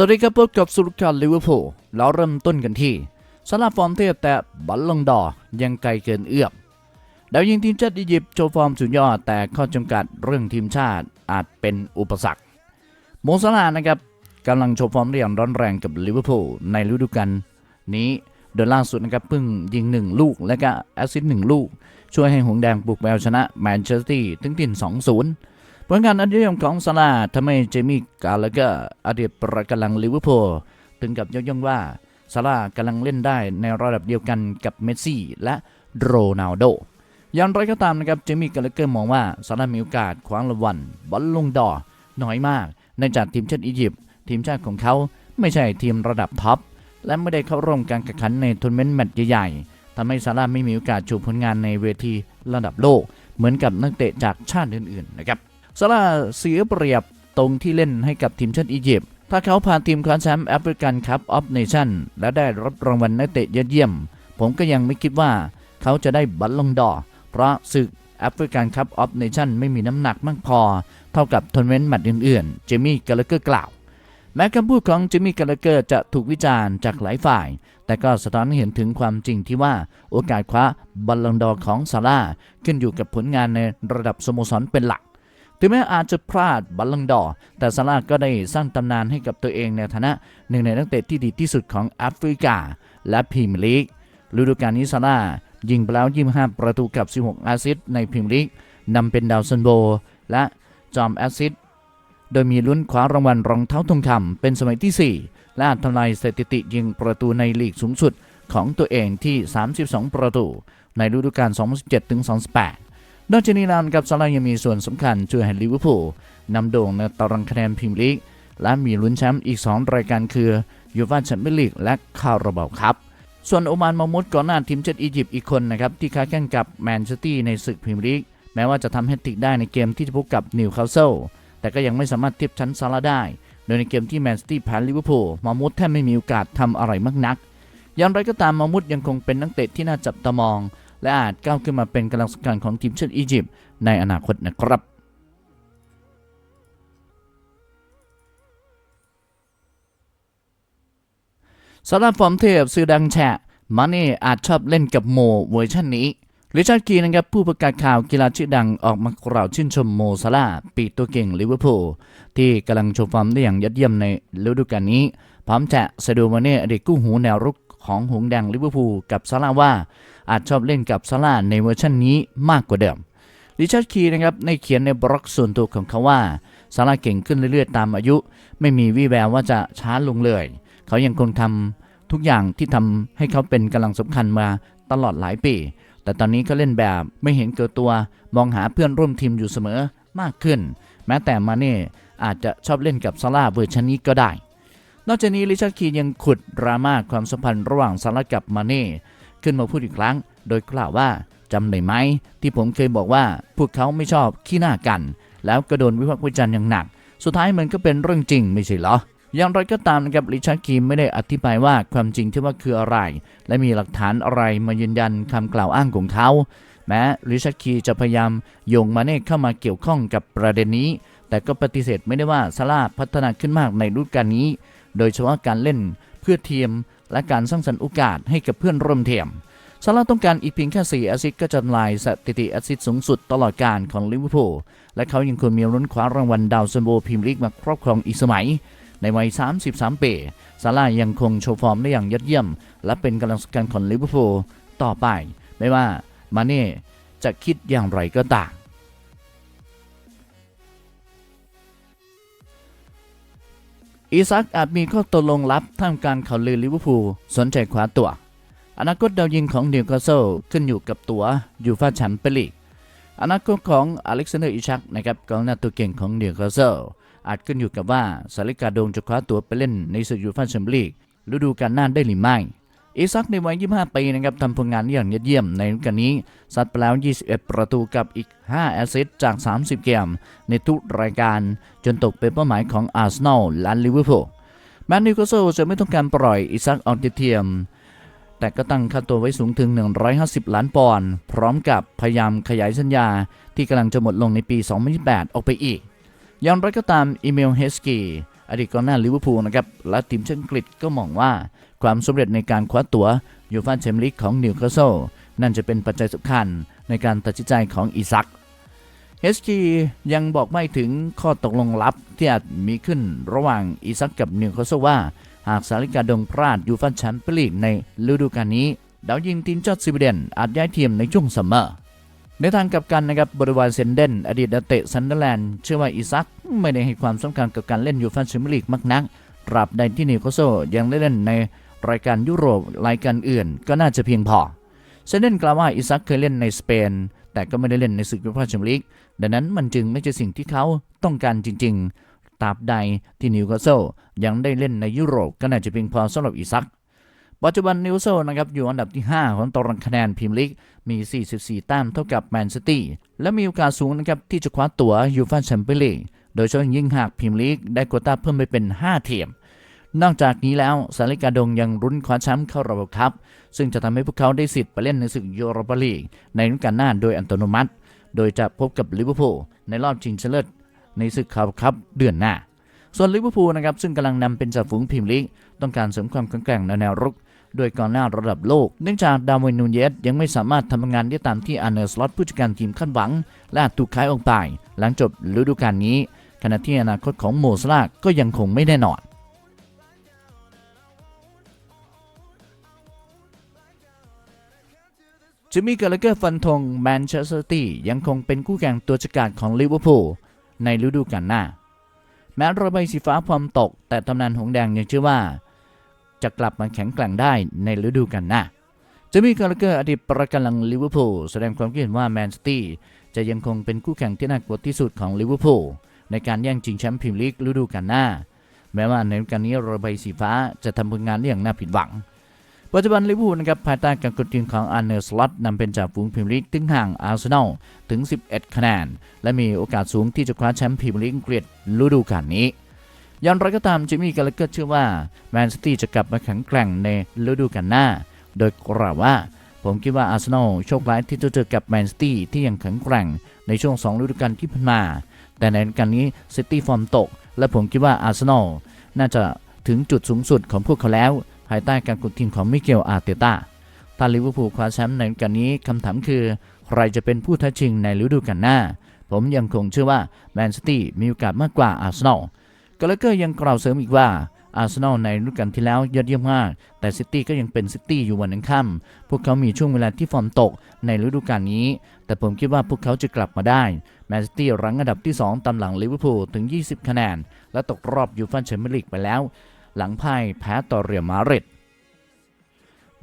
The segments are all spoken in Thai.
สวัสดีครับพบกับสุรการลิเวอร์พูลเราเริ่มต้นกันที่สำหรับฟอร์มเทพแต่บัลลงดอยังไกลเกินเอื้อมดาวยิงทีมชาติอียิปต์โชว์ฟอร์มสุดยอดแต่ข้อจำกัดเรื่องทีมชาติอาจเป็นอุปสรรคโมซาลาห์นะครับกำลังโชว์ฟอร์มได้อย่างร้อนแรงกับลิเวอร์พูลในฤดูกาลนี้โดยล่าสุดนะครับเพิ่งยิง 1 ลูกและก็แอสซิสต์หนึ่งลูก ช่วยให้หงส์แดงปลุกแมวชนะแมนเชสเตอร์ถึงถิ่น2-0 ผลงานอันยอดเยี่ยมของซาลาทำให้เจมี่กาลาเกอร์อดีตประกำลังลิเวอร์พูลถึงกับยกย่องว่าซาลากำลังเล่นได้ในระดับเดียวกันกับเมสซี่และโรนัลโดอย่างไรก็ตามนะครับเจมี่กาลาเกอร์มองว่าซาลามีโอกาสคว้ารางวัลบอลลงดอร์น้อยมากเนื่องจากทีมชาติอียิปต์ทีมชาติของเขาไม่ใช่ทีมระดับท็อปและไม่ได้เข้าร่วมการแข่งขันในทัวร์นาเมนต์แมตช์ใหญ่ๆทำให้ซาลาไม่มีโอกาสชว์ผลงานในเวทีระดับโลก เหมือนกับนักเตะจากชาติอื่นๆนะครับ ซาร่าเสียเปรียบตรงที่เล่นให้กับทีมชาติอียิปต์ถ้าเขาพานทีมคว้าแชมป์แอฟริกันคัพออฟเนชั่นและได้รับรางวัลนักเตะยอดเยี่ยม ผมก็ยังไม่คิดว่าเขาจะได้บัลลงดอเพราะศึกแอฟริกันคัพออฟเนชั่นไม่มีน้ำหนักมากพอ เท่ากับทัวร์นาเมนต์แมตช์อื่นๆ เจมี่กาลเกอร์กล่าว แม้คำพูดของเจมี่กาลเกอร์จะถูกวิจารณ์จากหลายฝ่าย แต่ก็สะท้อนให้เห็นถึงความจริงที่ว่าโอกาสคว้าบัลลงดอของซาร่าขึ้นอยู่กับผลงานในระดับสโมสรเป็นหลัก ถึงแม้อาจจะพลาดบัลลังดอ แต่ซาร่าห์ก็ได้สร้างตำนานให้กับตัวเองในฐานะหนึ่งในนักเตะที่ดีที่สุดของแอฟริกา และพรีเมียร์ลีกฤดูกาลนี้ซาร่าห์ยิงไปแล้ว 25 ประตูกับ 16 แอสซิสต์ในพรีเมียร์ลีกนำเป็นดาวซันโบ และจอมแอสซิสต์โดยมีลุ้นคว้ารางวัลรองเท้าทองคำเป็นสมัยที่ 4 และทำลายสถิติยิงประตูในลีกสูงสุดของตัวเองที่ 32 ประตู ในฤดูกาล 2017-2018 นอกจากนี้แล้วนะครับซาร่ายังมีส่วนสำคัญช่วยให้ลิเวอร์พูลนำโด่งในตารางคะแนนพรีเมียร์ลีก และมีลุ้นแชมป์อีก 2 รายการคือยูฟ่าแชมเปี้ยนลีกและคาราบาวครับ ส่วนโอมานมามุดก่อนหน้าทีมชาติอียิปต์อีกคนนะครับที่ค้าแข่งกับแมนเชสเตอร์ในศึกพรีเมียร์ลีกแม้ว่าจะทำแฮตติกได้ในเกมที่จะพบกับนิวคาสเซิลแต่ก็ยังไม่สามารถเทียบชั้นซาร่าได้ โดยในเกมที่แมนซิตี้แพ้ลิเวอร์พูลมามุดแทบไม่มีโอกาสทำอะไรมากนัก อย่างไรก็ตามมามุดยังคงเป็นนักเตะที่น่าจับตามอง และอาจก้าวขึ้นมาเป็นกำลังสำคัญของทีมชาติอียิปต์ในอนาคตนะครับสำหรับฟอร์มเทพซื้อดังแฉะมาเน่อาจชอบเล่นกับโมเวอร์ชันนี้ริชาร์ดกีนะครับผู้ประกาศข่าวกีฬาชื่อดังออกมากล่าวชื่นชมโมซาลาปีตัวเก่งลิเวอร์พูลที่กำลังโชว์ฟอร์มได้อย่างยอดเยี่ยมในฤดูกาลนี้ พร้อมจะเซโดมาเน่อดีตกู้หูแนวรุก ของหงแดงลิเวอร์พูลกับซาร่าว่า อาจชอบเล่นกับซาร่าในเวอร์ชันนี้มากกว่าเดิมริชาร์ดคีนะครับในเขียนในบล็อกส่วนตัวของเขาว่าซาร่าเก่งขึ้นเรื่อยๆ ตามอายุ ไม่มีวี่แววว่าจะช้าลงเลย เขายังคงทำทุกอย่างที่ทำให้เขาเป็นกำลังสำคัญมาตลอดหลายปี แต่ตอนนี้เขาเล่นแบบไม่เห็นเกิดตัว มองหาเพื่อนร่วมทีมอยู่เสมอมากขึ้น แม้แต่มาเน่อาจจะชอบเล่นกับซาร่าเวอร์ชันนี้ก็ได้ นอกจากนี้ริชาร์ดคียังขุดดราม่าความสัมพันธ์ระหว่างซาร่ากับมาเน่ขึ้นมาพูดอีกครั้ง โดยกล่าวว่าจำได้ไหม ที่ผมเคยบอกว่าพวกเขาไม่ชอบขี้หน้ากัน แล้วก็โดนวิพากษ์วิจารณ์อย่างหนัก สุดท้ายมันก็เป็นเรื่องจริงไม่ใช่เหรออย่างไรก็ตามนะครับริชาร์ดคีไม่ได้อธิบายว่าความจริงที่ว่าคืออะไร และมีหลักฐานอะไรมายืนยันคำกล่าวอ้างของเขา แม้ริชาร์ดคีจะพยายามโยงมาเน่เข้ามาเกี่ยวข้องกับประเด็นนี้ แต่ก็ปฏิเสธไม่ได้ว่าซาร่าพัฒนาขึ้นมากในฤดูกาลนี้ โดยเฉพาะการเล่นเพื่อทีม และการสร้างสรรค์โอกาสให้กับเพื่อนร่วมทีมซาร่าต้องการอีกเพียงแค่4แอสซิสต์ก็จะลายสถิติแอสซิสต์สูงสุดตลอดการของลิเวอร์พูลและเขายังคงมีลุ้นคว้ารางวัลดาวซันโบพรีมลีกมาครอบครองอีกสมัย ในวัย 33 ปีซาร่ายังคงโชว์ฟอร์มได้อย่างยอดเยี่ยม และเป็นกำลังสำคัญของลิเวอร์พูลต่อไป ไม่ว่ามาเน่จะคิดอย่างไรก็ตาม อีซักอาจมีข้อตกลงลับท่ามกลางข่าวลือลิเวอร์พูลสนใจคว้าตัว อนาคตดาวยิงของนิวคาสเซิลขึ้นอยู่กับตัวยูฟ่าแชมเปี้ยนลีกอนาคตของอเล็กซานเดอร์อิชักนะครับกองหน้าตัวเก่งของนิวคาสเซิลอาจขึ้นอยู่กับว่าซาลิกาโดงจะคว้าตัวไปเล่นในศึกยูฟ่าแชมเปี้ยนลีกฤดูกาลหน้าได้หรือไม่ อีซักในวัย 25 ปีนะครับทำผลงานอย่างยอดเยี่ยมในฤดูกาลนี้ซัดไปแล้ว 21 ประตูกับอีก 5 แอสซิสต์จาก 30 เกม ในทุกรายการจนตกเป็นเป้าหมายของอาร์เซนอลและลิเวอร์พูลแมนนิวคาสเซิลจะไม่ต้องการปล่อยอีซักออกเทียม แต่ก็ตั้งค่าตัวไว้สูงถึง 150 ล้านปอนด์พร้อมกับพยายามขยายสัญญาที่กำลังจะหมดลงในปี 2028 ออกไปอีกอย่างไรก็ตามอีเมลเฮสกีอดีตกองหน้าลิเวอร์พูลนะครับและทีมชาติอังกฤษก็มองว่า ความสำเร็จในการคว้าตั๋วยูฟ่าแชมเปี้ยนลีกของนิวคาสเซิลนั่นจะเป็นปัจจัยสำคัญในการตัดสินใจของอิซัก HG ยังบอกไม่ถึงข้อตกลงลับที่อาจมีขึ้นระหว่างอิซักกับนิวคาสเซิลว่า หากสาริกาดงพลาดยูฟ่าแชมเปี้ยนลีกในฤดูกาลนี้ดาวยิงทีมชาติสวีเดนอาจย้ายทีมในช่วงซัมเมอร์ในทางกลับกันนะครับบริวารเซนเดนอดีตนักเตะซันเดอร์แลนด์เชื่อว่าอิซักไม่ได้ให้ความสำคัญกับการเล่นยูฟ่าแชมเปี้ยนลีกมากนักตราบใดที่นิวคาสเซิลยังได้เล่นใน รายการยุโรปรายการอื่น ก็น่าจะเพียงพอเซนเดนกล่าวว่าอิซักเคยเล่นในสเปน แต่ก็ไม่ได้เล่นในศึกยูฟ่าแชมเปี้ยนลีกดังนั้นมันจึงไม่ใช่สิ่งที่เขาต้องการจริง ๆตราบใดที่นิวคาสเซิลยังได้เล่นในยุโรปก็น่าจะเพียงพอสำหรับอิซักปัจจุบันนิวคาสเซลนะครับอยู่อันดับที่ 5 ของตารางคะแนนพรีเมียร์ลีกมี 44 แต้มเท่ากับแมนซิตี้และมีโอกาสสูงนะครับที่จะคว้าตั๋วยูฟ่าแชมเปี้ยนลีกโดยเฉพาะยิ่งหากพรีเมียร์ลีกได้โควต้าเพิ่มไปเป็น5เทียม นอกจากนี้แล้วสาริกาดงยังรุ้นคว้าแชมป์เข้าระบบคัพซึ่งจะทำให้พวกเขาได้สิทธิ์ไปเล่นในศึกยูโรปาลีกในฤดูกาลหน้าโดยอัตโนมัติ โดยจะพบกับลิเวอร์พูลในรอบชิงชนะเลิศในศึกคาร์คัพเดือนหน้า ส่วนลิเวอร์พูลนะครับซึ่งกำลังนำเป็นจ่าฝูงพรีเมียร์ลีกต้องการเสริมความแข็งแกร่งในแนวรุกโดยกองหน้าระดับโลก เนื่องจากดาวินนูเยสยังไม่สามารถทำงานได้ตามที่อาร์เนอร์สล็อตผู้จัดการทีมคาดหวัง และถูกขายออกไป หลังจบฤดูกาลนี้ ขณะที่อนาคตของโมสลาก็ยังคงไม่แน่นอน จิมมี่กาลเกอร์ฟันธงแมนเชสเตอร์ตี้ยังคงเป็นคู่แข่งตัวจัดการของลิเวอร์พูลในฤดูกาลหน้า แม้ระบายสีฟ้าความตก แต่ตำนานหงแดงยังเชื่อว่า จะกลับมาแข็งแกร่งได้ในฤดูกาลหน้าจะมีกาลเกอร์อดีตประกันหลังลิเวอร์พูลแสดงความคิดเห็นว่าแมนซิตี้จะยังคงเป็นคู่แข่งที่น่ากลัวที่สุดของลิเวอร์พูลในการแย่งชิงแชมป์พรีเมียร์ลีกฤดูกาลหน้า แม้ว่าในฤดูกาลนี้ระบายสีฟ้าจะทำผลงานได้อย่างน่าผิดหวัง ปัจจุบันลิเวอร์พูลนะครับภายใต้การกดดันของอาร์เนอร์สล็อตนำเป็นจ่าฝูงพรีเมียร์ลีกถึงห่างอาร์เซนอลถึง 11 คะแนน และมีโอกาสสูงที่จะคว้าแชมป์พรีเมียร์ลีกอังกฤษฤดูกาลนี้อย่างไรก็ตามจิมมี่กาลเกอร์เชื่อว่าแมนซิตี้จะกลับมาแข็งแกร่งในฤดูกาลหน้า โดยกล่าวว่า ผมคิดว่าอาร์เซนอลโชคร้ายที่จะเจอกับแมนซิตี้ที่ยังแข็งแกร่งในช่วง 2 ฤดูกาลที่ผ่านมา แต่ในฤดูกาลนี้ซิตี้ฟอร์มตก และผมคิดว่าอาร์เซนอลน่าจะถึงจุดสูงสุดของพวกเขาแล้ว ภายใต้การกุมทีมของมิเกลอาร์เตต้าถ้าลิเวอร์พูลคว้าแชมป์ในฤดูกาลนี้คำถามคือ ใครจะเป็นผู้ท้าชิงในฤดูกาลหน้า ผมยังคงเชื่อว่าแมนซิตี้มีโอกาสมากกว่าอาร์เซนอลกาลเกอร์ยังกล่าวเสริมอีกว่าอาร์เซนอลในฤดูกาลที่แล้วยอดเยี่ยมมาก แต่ซิตี้ก็ยังเป็นซิตี้อยู่วันยังค่ำพวกเขามีช่วงเวลาที่ฟอร์มตกในฤดูกาลนี้ แต่ผมคิดว่าพวกเขาจะกลับมาได้ แมนซิตี้รั้งอันดับที่ 2ตามหลังลิเวอร์พูลถึง 20 คะแนน และตกรอบยูฟ่าแชมเปี้ยนลีกไปแล้ว หลังพ่ายแพ้ต่อเรียมาริด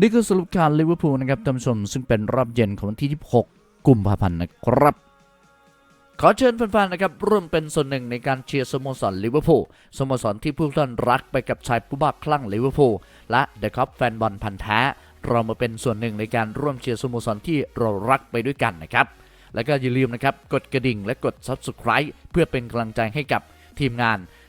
นี่คือสรุปการลิเวอร์พูลนะครับท่านผู้ชมซึ่งเป็นรอบเย็นของวันที่ 26 กุมภาพันธ์นะครับขอเชิญแฟนๆ นะครับร่วมเป็นส่วนหนึ่งในการเชียร์สโมสรลิเวอร์พูลสโมสรที่ผู้ท่านรักไปกับชายผู้บ้าคลั่งลิเวอร์พูลและเดอะคัพแฟนบอลพันธ์แท้ เรามาเป็นส่วนหนึ่งในการร่วมเชียร์สโมสรที่เรารักไปด้วยกันนะครับ แล้วก็อย่าลืมนะครับ กดกระดิ่งและกด Subscribe เพื่อเป็นกำลังใจให้กับทีมงาน